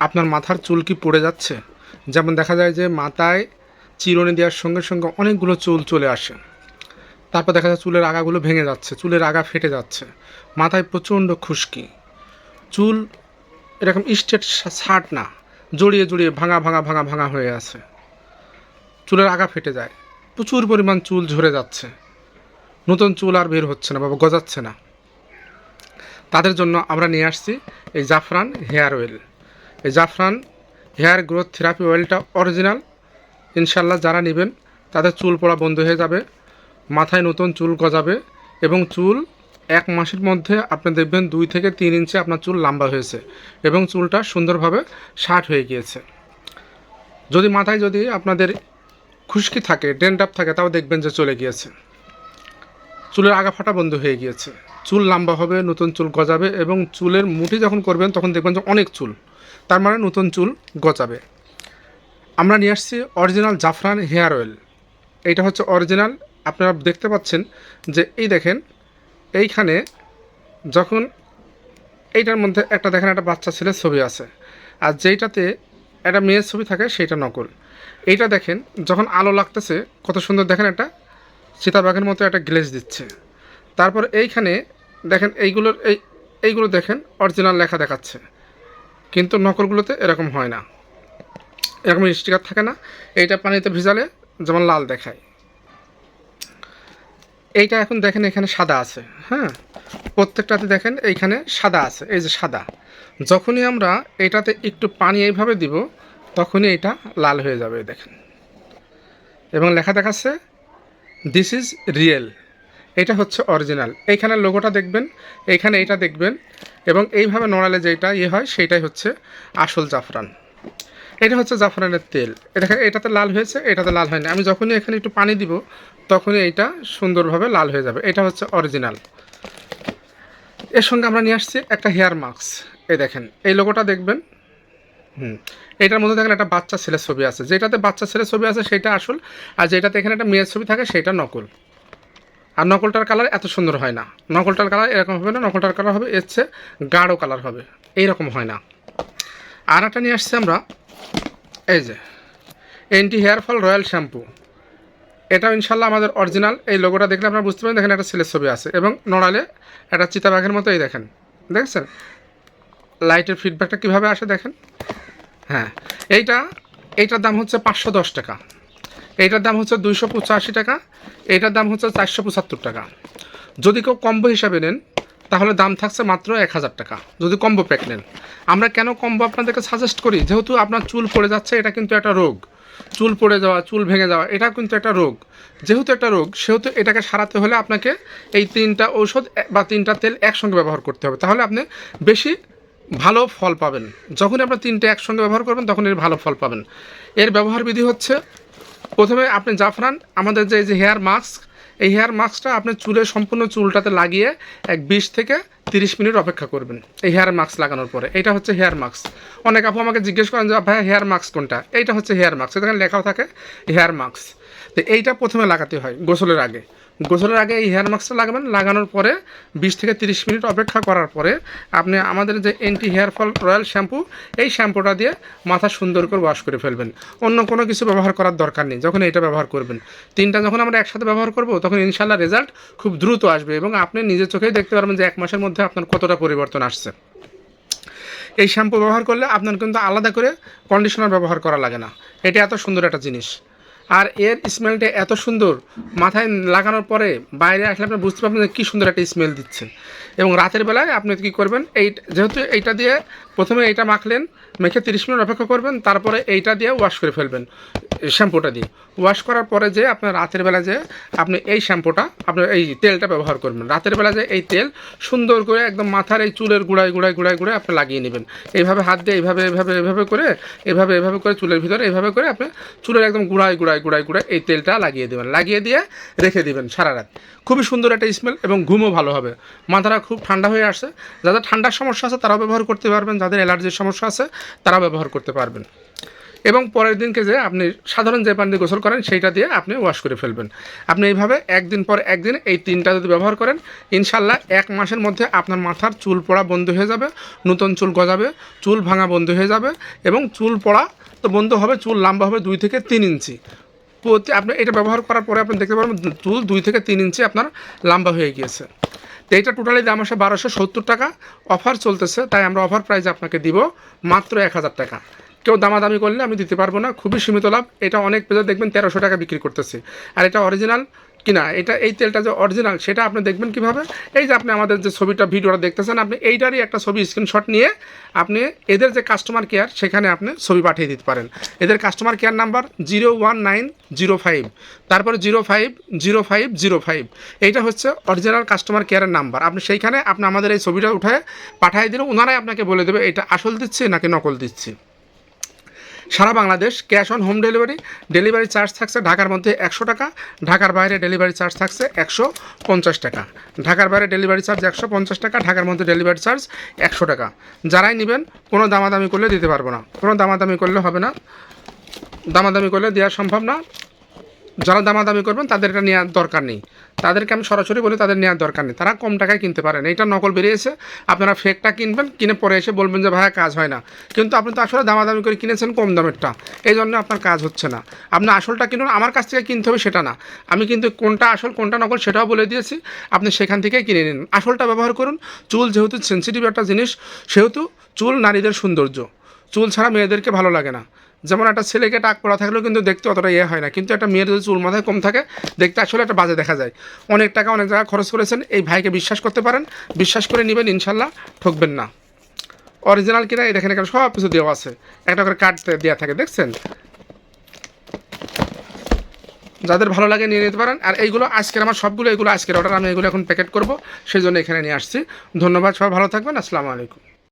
আপনার মাথার চুল কি পড়ে যাচ্ছে? যেমন দেখা যায় যে মাথায় চিরুনি দেওয়ার সঙ্গে সঙ্গে অনেকগুলো চুল চলে আসে। তারপর দেখা যায় চুলের আগাগুলো ভেঙে যাচ্ছে, চুলের আগা ফেটে যাচ্ছে, মাথায় প্রচণ্ড খুশকি। চুল এরকম স্টেট শার্ট না, জড়িয়ে জড়িয়ে ভাঙা ভাঙা ভাঙা ভাঙা হয়ে আছে। চুলের আগা ফেটে যায়, প্রচুর পরিমাণ চুল ঝরে যাচ্ছে। নতুন চুল আর বের হচ্ছে না, বাবা গজাচ্ছে না। তাদের জন্য আমরা নিয়ে আসছি এই Zafran hair oil. Zafran hair growth therapy অয়েলটা অরিজিনাল। ইনশাল্লাহ যারা নেবেন, তাদের চুল পড়া বন্ধ হয়ে যাবে, মাথায় নতুন চুল গজাবে এবং চুল এক মাসের মধ্যে আপনি দেখবেন দুই থেকে তিন ইঞ্চি আপনার চুল লম্বা হয়েছে এবং চুলটা সুন্দরভাবে শার্ট হয়ে গিয়েছে। যদি মাথায় যদি আপনাদের খুশকি থাকে ডেন্ডাপ থাকে, তাও দেখবেন যে চলে গিয়েছে। চুলের আগা ফাটা বন্ধ হয়ে গিয়েছে। চুল লম্বা হবে, নতুন চুল গজাবে এবং চুলের মুঠি যখন করবেন, তখন দেখবেন যে অনেক চুল। তার মানে নতুন চুল গজাবে। আমরা নিয়ে আসছি অরিজিনাল জাফরান হেয়ার অয়েল এইটা হচ্ছে অরিজিনাল আপনারা দেখতে পাচ্ছেন যে এই দেখেন, এইখানে যখন এইটার মধ্যে একটা দেখেন একটা বাচ্চা ছেলের ছবি আছে, আর যেইটাতে একটা মেয়ের ছবি থাকে সেইটা নকল। এইটা দেখেন, যখন আলো লাগতেছে, কত সুন্দর দেখেন একটা সীতাবাঘের মতো একটা গ্লেজ দিচ্ছে। তারপর এইখানে দেখেন এইগুলোর, এই, এইগুলো দেখেন অরিজিনাল লেখা দেখাচ্ছে। কিন্তু নকলগুলোতে এরকম হয় না। এরকম স্টিকার থাকে না, এইটা পানিতে ভিজালে যেমন লাল দেখায়। এইটা এখন দেখেন এখানে সাদা আছে হ্যাঁ? প্রত্যেকটাতে দেখেন এইখানে সাদা আছে, এই যে সাদা। যখনই আমরা এটাতে একটু পানি এইভাবে দিব, তখনই এটা লাল হয়ে যাবে, দেখেন। এবং লেখা দেখাচ্ছে দিস ইজ রিয়েল এটা হচ্ছে অরিজিনাল এইখানে লোগোটা দেখবেন, এইখানে এইটা দেখবেন, এবং এইভাবে নড়ালে যেটা ইয়ে হয়, সেইটাই হচ্ছে আসল জাফরান। এটা হচ্ছে জাফরানের তেল। এটা এটাতে লাল হয়েছে, এটাতে লাল হয়নি। আমি যখনই এখানে একটু পানি দিব, তখনই এইটা সুন্দরভাবে লাল হয়ে যাবে। এটা হচ্ছে অরিজিনাল এর সঙ্গে আমরা নিয়ে আসছি একটা হেয়ার মাস্ক এই দেখেন, এই লোগোটা দেখবেন। হুম, এটার মধ্যে দেখেন একটা বাচ্চা ছেলের ছবি আছে। যেটাতে বাচ্চা ছেলের ছবি আছে, সেটা আসল, আর যেটাতে এখানে একটা মেয়ের ছবি থাকে, সেটা নকল। আর নকলটার কালার এত সুন্দর হয় না। নকলটার কালার এরকম হবে না, নকলটার কালার হবে, এর চেয়ে গাঢ় কালার হবে। এইরকম হয় না। আর একটা নিয়ে আসছি আমরা, এই যে anti hair fall royal shampoo এটাও ইনশাল্লাহ আমাদের অরিজিনাল এই লোগোটা দেখলে আপনারা বুঝতে পারেন দেখেন একটা ছেলের ছবি আছে। এবং নড়ালে একটা চিতাবাঘের মতো, এই দেখেন, দেখছেন? লাইটের ফিডব্যাকটা কীভাবে আসে দেখেন? হ্যাঁ এইটা, এইটার দাম হচ্ছে পাঁচশো দশ টাকা। এইটার দাম হচ্ছে দুইশো পঁচাশি টাকা, এইটার দাম হচ্ছে চারশো পঁচাত্তর টাকা। যদি কেউ কম্বো হিসাবে নেন, তাহলে দাম থাকছে মাত্র এক হাজার টাকা। যদি কম্বো প্যাক নেন। আমরা কেন কম্বো আপনাদেরকে সাজেস্ট করি? যেহেতু আপনার চুল পড়ে যাচ্ছে, এটা কিন্তু একটা রোগ। চুল পড়ে যাওয়া, চুল ভেঙে যাওয়া, এটা কিন্তু একটা রোগ। যেহেতু একটা রোগ, সেহেতু এটাকে সারাতে হলে আপনাকে এই তিনটা ঔষধ বা তিনটা তেল একসঙ্গে ব্যবহার করতে হবে। তাহলে আপনি বেশি ভালো ফল পাবেন। যখনই আপনার তিনটে একসঙ্গে ব্যবহার করবেন তখন এর ভালো ফল পাবেন। এর ব্যবহার বিধি হচ্ছে প্রথমে আপনি জাফরান আমাদের যে যে হেয়ার মাস্ক এই হেয়ার মাস্কটা আপনি চুলে, সম্পূর্ণ চুলটাতে লাগিয়ে এক বিশ থেকে তিরিশ মিনিট অপেক্ষা করবেন, এই হেয়ার মাস্ক লাগানোর পরে। এটা হচ্ছে হেয়ার মাস্ক অনেক আপু আমাকে জিজ্ঞেস করেন যে ভাই হেয়ার মাস্ক কোনটা? এইটা হচ্ছে হেয়ার মাস্ক এখানে লেখাও থাকে হেয়ার মাস্ক তো এইটা প্রথমে লাগাতে হয় গোসলের আগে। গোসলের আগে এই হেয়ার মাস্কটা লাগাবেন। লাগানোর পরে বিশ থেকে তিরিশ মিনিট অপেক্ষা করার পরে আপনি আমাদের যে anti hair fall royal shampoo এই শ্যাম্পুটা দিয়ে মাথা সুন্দর করে ওয়াশ করে ফেলবেন। অন্য কোনো কিছু ব্যবহার করার দরকার নেই, যখন এটা ব্যবহার করবেন। তিনটা যখন আমরা একসাথে ব্যবহার করব, তখন ইনশাল্লাহ রেজাল্ট খুব দ্রুত আসবে এবং আপনি নিজের চোখেই দেখতে পারবেন যে এক মাসের মধ্যে আপনার কতটা পরিবর্তন আসছে। এই শ্যাম্পু ব্যবহার করলে আপনার কিন্তু আলাদা করে কন্ডিশনার ব্যবহার করা লাগে না। এটা এত সুন্দর একটা জিনিস। আর এর স্মেলটা এত সুন্দর, মাথায় লাগানোর পরে বাইরে আসলে আপনি বুঝতে পারবেন কী সুন্দর একটা স্মেল দিচ্ছে। এবং রাতের বেলায় আপনি কী করবেন, এই যেহেতু এইটা দিয়ে প্রথমে এইটা মাখলেন, মেখে তিরিশ মিনিট অপেক্ষা করবেন, তারপরে এইটা দিয়ে ওয়াশ করে ফেলবেন শ্যাম্পুটা দিয়ে। ওয়াশ করার পরে যে আপনার রাতের বেলা যে আপনি এই শ্যাম্পুটা আপনার এই তেলটা ব্যবহার করবেন। রাতের বেলা যে এই তেল সুন্দর করে একদম মাথার এই চুলের গুঁড়ায় গুঁড়ায় গুঁড়ায় গুঁড়ায় আপনি লাগিয়ে নেবেন। এইভাবে হাত দিয়ে এইভাবে এভাবে এভাবে করে এভাবে এভাবে করে চুলের ভিতরে, এইভাবে করে আপনি চুলের একদম গুঁড়ায় গুঁড়ায় গুঁড়ায় গুঁড়ায় এই তেলটা লাগিয়ে দেবেন। লাগিয়ে দিয়ে রেখে দিবেন সারা রাত। খুবই সুন্দর একটা স্মেল এবং ঘুমও ভালো হবে। মাথাটা খুব ঠান্ডা হয়ে আসছে। যাদের ঠান্ডার সমস্যা আছে তারাও ব্যবহার করতে পারবেন যাদের অ্যালার্জির সমস্যা আছে তারা ব্যবহার করতে পারবেন। এবং পরের দিনকে যে আপনি সাধারণ যে পানি গোসল করেন, সেইটা দিয়ে আপনি ওয়াশ করে ফেলবেন। আপনি এইভাবে একদিন পর একদিন এই তিনটা যদি ব্যবহার করেন ইনশাল্লাহ এক মাসের মধ্যে আপনার মাথার চুল পড়া বন্ধ হয়ে যাবে, নতুন চুল গজাবে, চুল ভাঙা বন্ধ হয়ে যাবে এবং চুল পড়া তো বন্ধ হবে, চুল লম্বা হবে দুই থেকে তিন ইঞ্চি। প্রতি আপনি এটা ব্যবহার করার পরে আপনি দেখতে পারবেন, চুল দুই থেকে তিন ইঞ্চি আপনার লম্বা হয়ে গিয়েছে। তো এইটা টোটালি দাম আসে বারোশো সত্তর টাকা। অফার চলতেছে, তাই আমরা অফার প্রাইস আপনাকে দিব মাত্র এক হাজার টাকা। কেউ দামাদামি করলে আমি দিতে পারব না, খুবই সীমিত লাভ। এটা অনেক পেজে দেখবেন তেরোশো টাকা বিক্রি করতেছে। আর এটা অরিজিনাল কিনা, এটা এই তেলটা যে অরিজিনাল সেটা আপনি দেখবেন কীভাবে? এই যে আপনি আমাদের যে ছবিটা, ভিডিওটা দেখতেছেন, আপনি এইটারই একটা ছবি স্ক্রিনশট নিয়ে আপনি এদের যে কাস্টমার কেয়ার সেখানে আপনি ছবি পাঠিয়ে দিতে পারেন। এদের customer care number zero one nine zero five তারপরে zero five zero five zero five এইটা হচ্ছে অরিজিনাল কাস্টমার কেয়ারের নাম্বার আপনি সেইখানে আপনি আমাদের এই ছবিটা উঠায় পাঠিয়ে দিলে ওনারাই আপনাকে বলে দেবে, এটা আসল দিচ্ছি নাকি নকল দিচ্ছি। সারা Bangladesh cash on home delivery delivery charge থাকছে ঢাকার মধ্যে একশো টাকা, ঢাকার বাইরে ডেলিভারি চার্জ থাকছে একশো পঞ্চাশ টাকা। ঢাকার বাইরে ডেলিভারি চার্জ একশো পঞ্চাশ টাকা, ঢাকার মধ্যে ডেলিভারি চার্জ একশো টাকা। যারাই নেবেন, কোনো দামাদামি করলে দিতে পারব না। কোনো দামাদামি করলে হবে না। দামাদামি করলে দেওয়া সম্ভব না। যারা দামাদামি করবেন, তাদের এটা নেওয়ার দরকার নেই। তাদেরকে আমি সরাসরি বলি, তাদের নেওয়ার দরকার নেই। তারা কম টাকায় কিনতে পারেন এটা নকল বেরিয়েছে। আপনারা ফেকটা কিনবেন, কিনে পরে এসে বলবেন যে, ভাইয়া, কাজ হয় না। কিন্তু আপনি তো আসলে দামাদামি করে কিনেছেন কম দামেরটা। এই জন্য আপনার কাজ হচ্ছে না। আপনি আসলটা কিনুন, আমার কাছ থেকে কিনতে হবে সেটা না। আমি কিন্তু কোনটা আসল, কোনটা নকল সেটাও বলে দিয়েছি। আপনি সেখান থেকেই কিনে নিন। আসলটা ব্যবহার করুন। চুল যেহেতু সেন্সিটিভ একটা জিনিস, সেহেতু চুল নারীদের সৌন্দর্য। চুল ছাড়া মেয়েদেরকে ভালো লাগে না। যেমন একটা ছেলেকে টাক পড়া থাকলেও কিন্তু দেখতে অতটা ইয়ে হয় না। কিন্তু একটা মেয়ের যদি চুল মাথায় কম থাকে, দেখতে আসলে একটা বাজে দেখা যায়। অনেক টাকা, অনেক জায়গায় খরচ করেছেন, এই ভাইকে বিশ্বাস করতে পারেন, বিশ্বাস করে নেবেন, ইনশাল্লাহ ঠকবেন না। অরিজিনাল কিনা এই দেখেন এখানে সব কিছু দেওয়া আছে। একটা করে কার্ড দেওয়া থাকে, দেখছেন? যাদের ভালো লাগে নিয়ে নিতে পারেন। আর এইগুলো আজকের আমার সবগুলো, এগুলো আজকের অর্ডার আমি এগুলো এখন প্যাকেট করব, সেই জন্য এখানে নিয়ে আসছি। ধন্যবাদ, সবাই ভালো থাকবেন, আসসালামু আলাইকুম।